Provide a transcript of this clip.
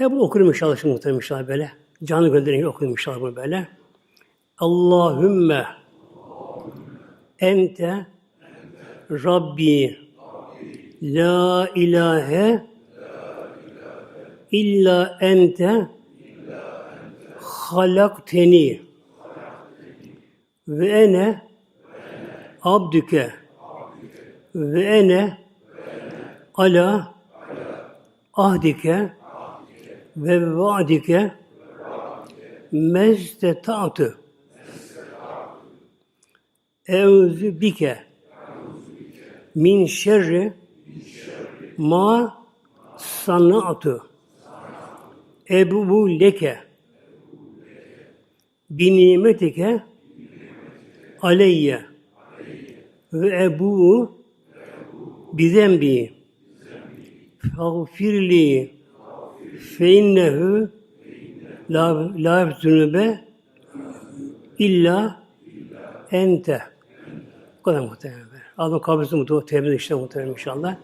Hep bunu okurum inşallah şimdi muhtemelen inşallah böyle. Canı göndereyim okuyayım inşallah bunu böyle. Allahümme ente Rabbi la ilahe illa ente halakteni ve ene abdüke ve ene ala ahdike ve vaadike mesteta'tı Eûzü bike min şerri ma sanatı ebu leke bi nimetike aleyye ve ebu bi zembi. Fagfirli fe innehu la la zünübe illa ente. Bu kadar muhtemelen. Allah kabul etsin muhtemelen. Tevbe işte muhtemelen inşallah.